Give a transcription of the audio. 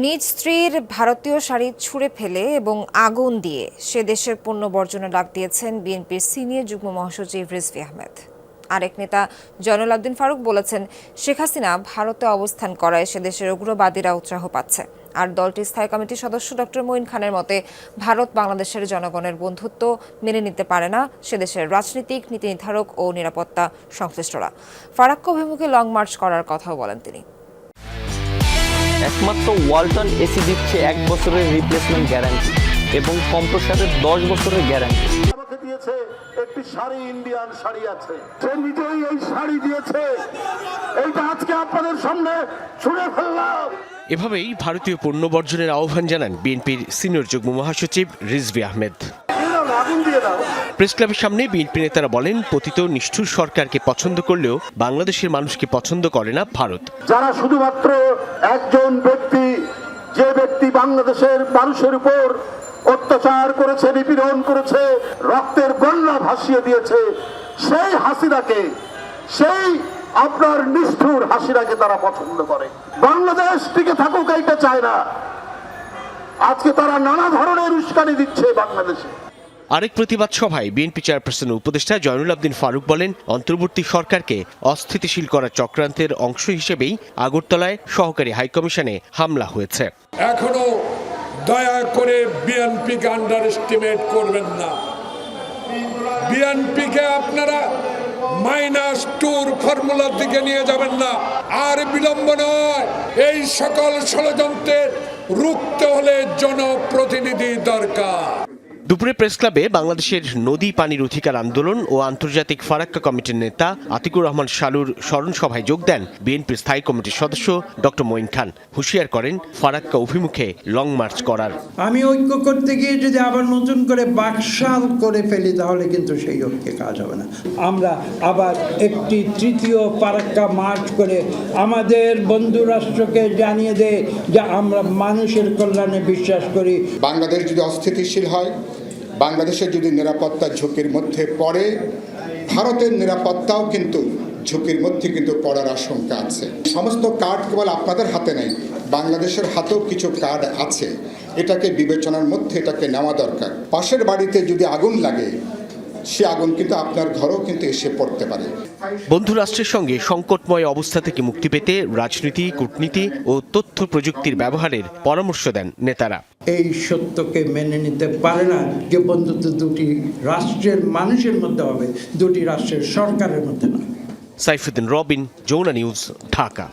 নিজ স্ত্রীর ভারতীয় শাড়ি ছুঁড়ে ফেলে এবং আগুন দিয়ে সে দেশের পণ্য বর্জনের ডাক দিয়েছেন বিএনপির সিনিয়র যুগ্ম মহাসচিব রিজভি আহমেদ। আরেক নেতা জয়নুল আবদিন ফারুক বলেছেন, শেখ হাসিনা ভারতে অবস্থান করায় সে দেশের উগ্রবাদীরা উৎসাহ পাচ্ছে। আর দলটির স্থায়ী কমিটির সদস্য ডক্টর মঈন খানের মতে, ভারত বাংলাদেশের জনগণের বন্ধুত্ব মেনে নিতে পারে না। সে দেশের রাজনীতিক, নীতি নির্ধারক ও নিরাপত্তা সংশ্লিষ্টরা। ফারাক্ক অভিমুখে লং মার্চ করার কথাও বলেন তিনি। একমাত্র ওয়ালটন এসি দিচ্ছে এক বছরের রিপ্লেসমেন্ট গ্যারান্টি এবং কম্প্রসারের দশ বছরের গ্যারান্টি আমাকে দিয়েছে একটি শাড়ি ইন্ডিয়ান শাড়ি আছে। সে নিজেই এই শাড়ি দিয়েছে এইটা আজকে আপনাদের সামনে ছুঁড়ে ফেললাম। এভাবেই ভারতীয় পণ্য বর্জনের আহ্বান জানান বিএনপির সিনিয়র যুগ্ম মহাসচিব রিজভি আহমেদ। প্রেস ক্লাবের সামনে বিএনপি নেতারা বলেন পতিত নিষ্ঠুর সরকারকে পছন্দ করলেও বাংলাদেশের মানুষকে পছন্দ করে না ভারত। যারা শুধুমাত্র একজন ব্যক্তি যে ব্যক্তি বাংলাদেশের মানুষের উপর অত্যাচার করেছে নিপীড়ন করেছে রক্তের বন্যা ভাসিয়ে দিয়েছে সেই হাসিনাকে সেই আপনার নিষ্ঠুর হাসিনাকে তারা পছন্দ করে। বাংলাদেশ টিকে থাকুক এইটা চায় না। আজকে তারা নানা ধরনের উস্কানি দিচ্ছে বাংলাদেশে। আরেক প্রতিবাদ সভায় বিএনপি চেয়ারপারসনের উপদেষ্টা জয়নুল আবদিন ফারুক বলেন, অন্তর্বর্তী সরকারকে অস্থিতিশীল করার চক্রান্তের অংশ হিসেবেই আগরতলায় সহকারী হাইকমিশনে হামলা হয়েছে। এখনও দয়া করে বিএনপিকে আন্ডার এস্টিমেট করবেন না। বিএনপিকে আপনারা মাইনাস টুর ফর্মুলার দিকে নিয়ে যাবেন না। আর বিলম্ব নয়, এই সকল ষড়যন্ত্রের রুখতে হলে জনপ্রতিনিধি দরকার। দুপুরে প্রেস ক্লাবে বাংলাদেশের নদী পানির অধিকার আন্দোলন ও আন্তর্জাতিক ফারাক্কা কমিটির নেতা আতিকুর রহমান শালুর স্মরণ সভায় যোগ দেন বিএনপির স্থায়ী কমিটির সদস্য ডক্টর মঈন খান। হুঁশিয়ার করেন ফারাক্কা অভিমুখে লং মার্চ করার। আমি ঐক্য করতে গিয়ে যদি আবার নতুন করে বাকশাল করে ফেলি তাহলে কিন্তু সেই ঐক্যে কাজ হবে না। আমরা আবার একটি তৃতীয় ফারাক্কা মার্চ করে আমাদের বন্ধু রাষ্ট্রকে জানিয়ে দেয় যে আমরা মানুষের কল্যাণে বিশ্বাস করি। বাংলাদেশ যদি অস্থিতিশীল হয় বাংলাদেশের যদি নিরাপত্তা ঝুঁকির মধ্যে পড়ে, ভারতের নিরাপত্তাও কিন্তু ঝুঁকির মধ্যে কিন্তু পড়ার আশঙ্কা আছে। সমস্ত কার্ড কেবল আপনাদের হাতে নেই, বাংলাদেশের হাতেও কিছু কার্ড আছে। এটাকে বিবেচনার মধ্যে এটাকে নেওয়া দরকার। পাশের বাড়িতে যদি আগুন লাগে সে আগুন কিন্তু আপনার ঘরেও কিন্তু এসে পড়তে পারে। বন্ধু রাষ্ট্রের সঙ্গে সংকটময় অবস্থা থেকে মুক্তি পেতে রাজনীতি কূটনীতি ও তথ্য প্রযুক্তির ব্যবহারের পরামর্শ দেন নেতারা। এই সত্যকে মেনে নিতে পারে না যে বন্ধুত্ব দুটি রাষ্ট্রের মানুষের মধ্যে হবে দুটি রাষ্ট্রের সরকারের মধ্যে না সাইফুদ্দিন রবিন যৌনা নিউজ ঢাকা।